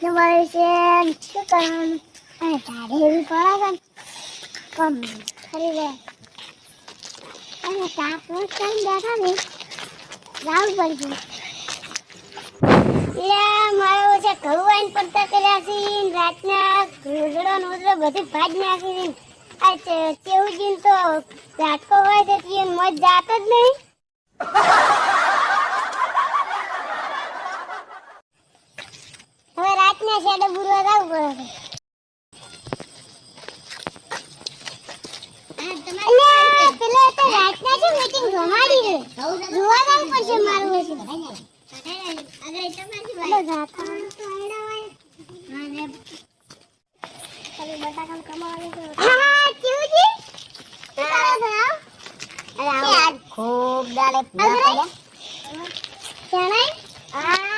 રાતનું મળે છે શું કરવાનું અને તારે એવી પડે છે કમ ખરી લે અને વર્ષ કરીને બેઠા ને જાવું પડશે એટલે મારે ઓછા ઘઉં આવીને પડતા કર્યા છે ને રાતના રોજડો નોજડો બધી ભાજ નાખી છે આ ચે- ચેવુજીન તો ઝાટકો હોય તો તે મોજ જાત જ નહીં હવે શેડે બુરવા જવું પડે અલ્યા, પેલા તો રાતના છે meeting જમાડી છે. જોવા જવું પડશે મારું હશે. અલો, જાતા તો આયડા હોય. ખાલી બટાકાનું કમાવાનું છે. હા, કેવુંજી? શું કરો છો, આવ? ખૂબ દાડે. આ, હજી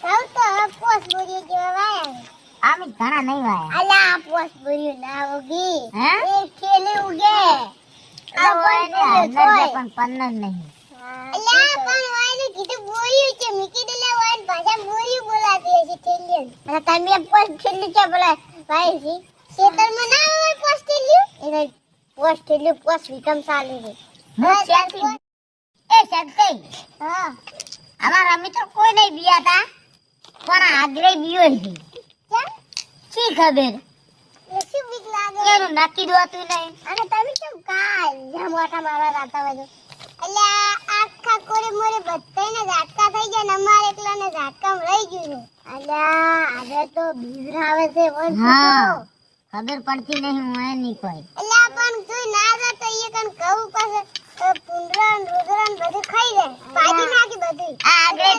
સૌ તો પોસ બોરીઓ જેવા વાયા આમ ઘણા નહીં વાયા. અલા પોસ બોરીઓ ના ઉગી. હે? એક ખેલે ઉગે. આ પણ અંદર હોય. ને પણ પન્નર નહીં. અલ્યા પણ વાયને કીધું બોર્યું છે. મીકી દેલા વાયન ભાષા બોર્યું બોલાતી હશે ઠેલિયન અને તમે પોસ ઠેલી છે બોલા ભાઈ છે. ખેતરમાં ના હોય પોસ ઠેલ્યું એને પોસ ઠેલ્યું પોસ વિકમ ચાલે છે. હું ત્યાંથી એ શબ્દ હા. અમારા અમે તો કોઈ નહીં બિયા તા પણ આગળ બીયો છે કેમ? શી ખબર? એ શું બીક લાગે. એનું નક્કી દોતું નહીં. અને તમે કેમ કાલ જ્યાં મોટા મારવા રાતા હોય એટલે આખા કોરે મોરે બધાયને ઝાટકા થઈ ગયા ને અમારે એકલાને ઝાટકામાં રહી ગયું છે. એટલે આજે તો બીવરાવે છે હા. ખબર પડતી નહીં હું એ નહીં કોઈ એટલે પણ તું ના જા તો એ કન કહું પાસે પુંડરા ને રોદરા બધું ખાઈ જાય. પાડી નાખી બધું. આ આગળ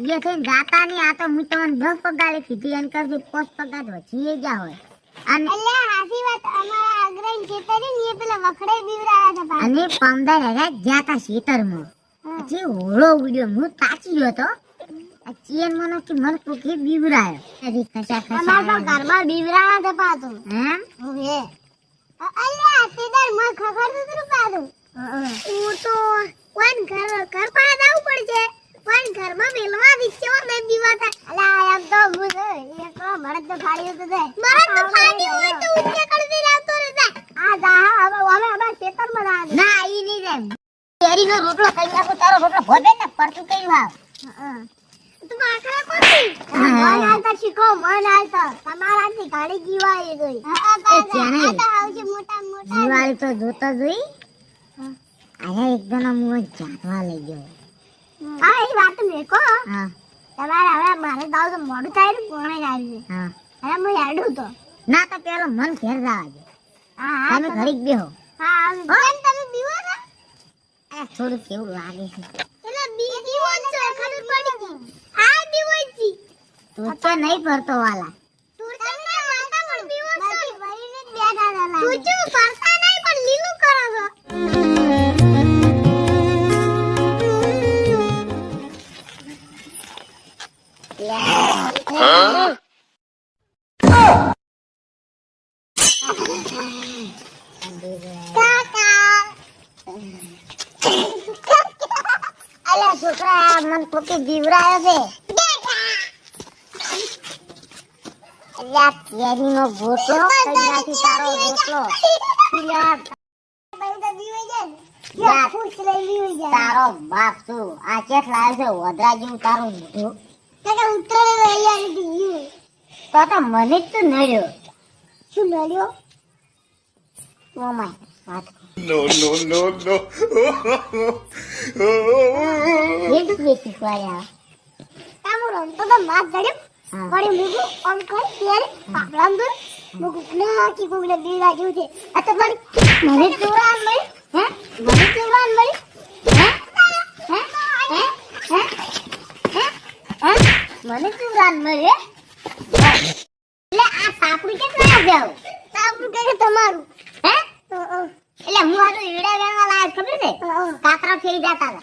જે કઈ ગાતા ની આ તો હું તમને દસ પગારે કીધી એમ કરતી પોસ પગાર વચી ગયા હોય. અને અલ્યા હાસી વાત અમારા આગ્રહી ખેતરે ને એ પેલા વખડે બીવરાયા હતા અને પંદર હજાર ગયા તા ખેતરમાં હા. પછી હોળો ઉડ્યો હું તાચી ગયો તો આ ચિયન મને કે મન કોકે બીવરાયો અમારા ઘરમાં બીવરાયા હતા પાછું. એમ? હવે અલ્યા સીધા માં ખબર તો તરું પાછું હું તો કોણ ઘર ઘર પાસે જવું પડશે પણ ઘરમાં મેલવા દીધો ને બીવાતા અલ્યા એમ તો હું એક મરદ તો ફાડ્યો તો જાય મરદ તો ફાડ્યો હોય તો ઉચ્ચે કરતી રહેતો રે જાય આ જા હવે અમે અમે ખેતરમાં જા ના જાય કેરીનો રોટલો કરી નાખો તારો રોટલો ભોબે ને પરતું કઈ ભાવ તું આકડા કોતી મન આલતા શીખો મન આલતા તમારાથી ગાડી જીવાય ગઈ. એ જાણે. આ મોટા મોટા. દિવાળી તો જોતા જોઈ. આયા એક જણા મું જાતવા લઈ ગયો. હા એ વાત મેકો હા. તમારે હવે મારે દાવ તો મોડું થાય ને કોણે આવી હા. હવે હું હેડું તો. ના તો પેલો મન ઘેર જવા દે. હા હા તમે ઘડીક બેહો. હા કેમ તમે બીવો છો આ થોડું કેવું લાગે છે એટલે બીજી બીવો છો પડી ગઈ હા? બીવો તું તો નહીં ભરતો વાલા તું તમને માતા પણ બીવો છો ભરીને બેઠા લાગે તું જો ફરતા નહીં પણ લીલું કરો છો કાકા અલા મન પોકી જીવરાયો છે. અલ્યા કેરીનો ગોટલો કઈ તારો ગોટલો. તારો બાપ તું આ ચેટ લાવે છે? વધરા જેવું તારું મોઢું. તો તો મને જ તો નડ્યો. શું નડ્યો? ઓ માય વાત No, no, no, no. તો જડ્યો વળી ત્યારે પાપડામ દોર મૂકું ના કી કોઈને બીડા જેવું છે આ તો મને મને ચોરાન મળી હે મને ચોરાન મળી હે હે હે હે મને શું રાન મળે એટલે આ સાપડી કેટલા જાવ આપણું કે તમારું હે અ, અ, એટલે હું આ તો ઈડા વેણવા લાયક ખબર છે અ, અ. કાતરા ફેરી જતા હતા.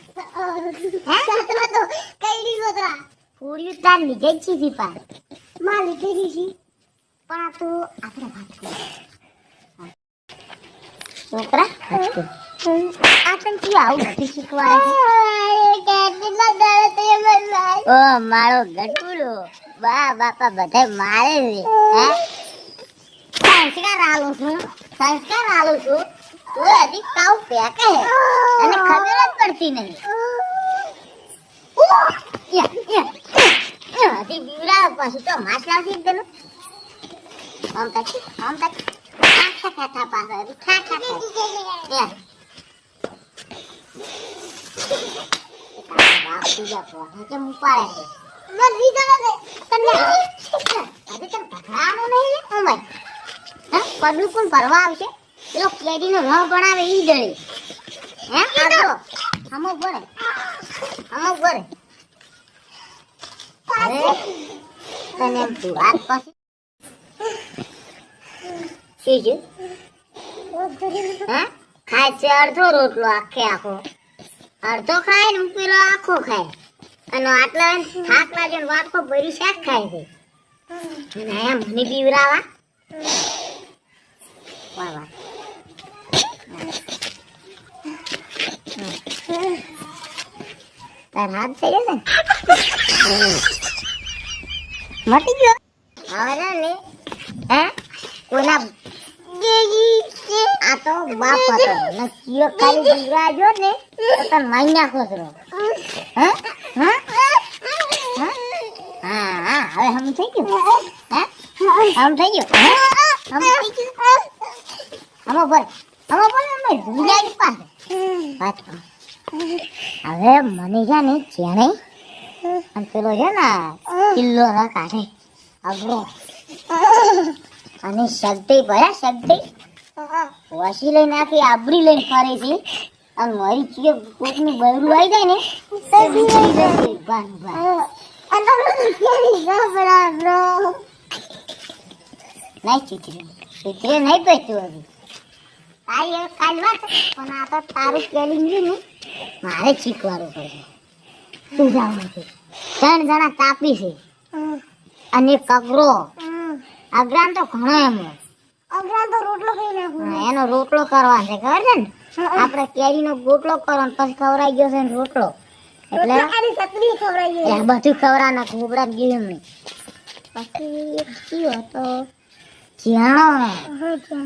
હે? સાતરા તો? કઈડી સોતરા ફૂડ્યું તાર લીધે જ છે પાર. માં લીધેલી છે પણ આ તો આપણે વાત કરીએ. વાત આ તને શું આવું નથી શીખવાડે ઓ મારો ગટુડો બા બાપા બધા મારે છે. હે? સંસ્કાર આલું છું. સંસ્કાર આલું છું. તું હજી કાવ પેકે અને ખબર જ પડતી નહીં. યા, યા, યા, હજી બીવડાવે પાછું. તો માસ લાવશે તને આમ તક આમ તક. ખા ખા ખા ખા પાછો ખા ખા ખા બીજા પોસે કેમ ઉપાડે છે મન લીધા ને તમને હજી તને નહીં લે? ઓ હે? પગલું કોણ ભરવા આવશે? પેલો કેરીનો રહ બનાવે ઈ દળી હે આગળ હમો ભરે હમો ભરે તને એમ તું હાથ પાસે હે? ખાય છે અડધો રોટલો આખે આખો. અડધો ખાય ને પેલો આખો ખાય. અને આટલા થાક લાગે ને ભરી શાક ખાય છે. અને મને બીવરાવા વાહ વાહ. તાર હાથ થઈ ગયો ને મટી ગયો હવે ને હે કોના આ તો બાપ હતો ને કીયો ખાલી બીવરા જો ને તો તને મારી નાખો છો હે હે હા હા હવે હમ થઈ ગયું હે હમ થઈ ગયું? હમ થઈ ગયું હમો પર હમો પર અમે ભૂલાઈ પાસે વાત. હવે મને છે ને જેણે અને પેલો છે ને કિલ્લો ન કાઢે. અઘરો અને શક્તિ ભયા શક્તિ. વસી લઈને આખી આબરી લઈને ફરે છે. અને મારી ચીએ કોકનું બૈરું આવી જાય ને તો બીવાઈ. નહીં ચીતરી. ચીતરી નહીં પહેરતું હજી. તારી કાલ પણ આ તો તારું કેલિંગ ને મારે શીખવાડવું પડશે. ત્રણ જણા તાપી છે. અને એક અગરો અગરાન તો ઘણો એમ. તો રોટલો ખાઈ નાખો એનો રોટલો કરવા છે ખબર છે ને? આપણે કેરીનો ગોટલો કરવાનો પછી ખવડાઈ ગયો છે ને રોટલો. એટલે આની સતરી ખવડાવી એ બધું ખવડાના ખોબરા ગયું નહીં પછી એક કયો હતો? ચિયાણો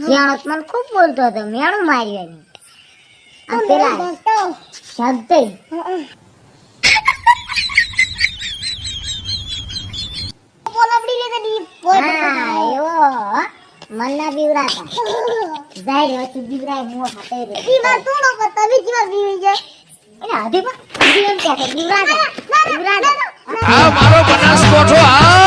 ચિયાણો મને ખૂબ બોલતો હતો મેણું મારી એને. અને પેલા શબ્દ હા એવો મનના બીવરાતા જાય રહ્યો બીવરાય મોં ખાતે રહ્યો બીવી હજી પણ હજી એમ કહે છે બીવરાતા બીવરાતા આ મારો બનાસકોઠો આ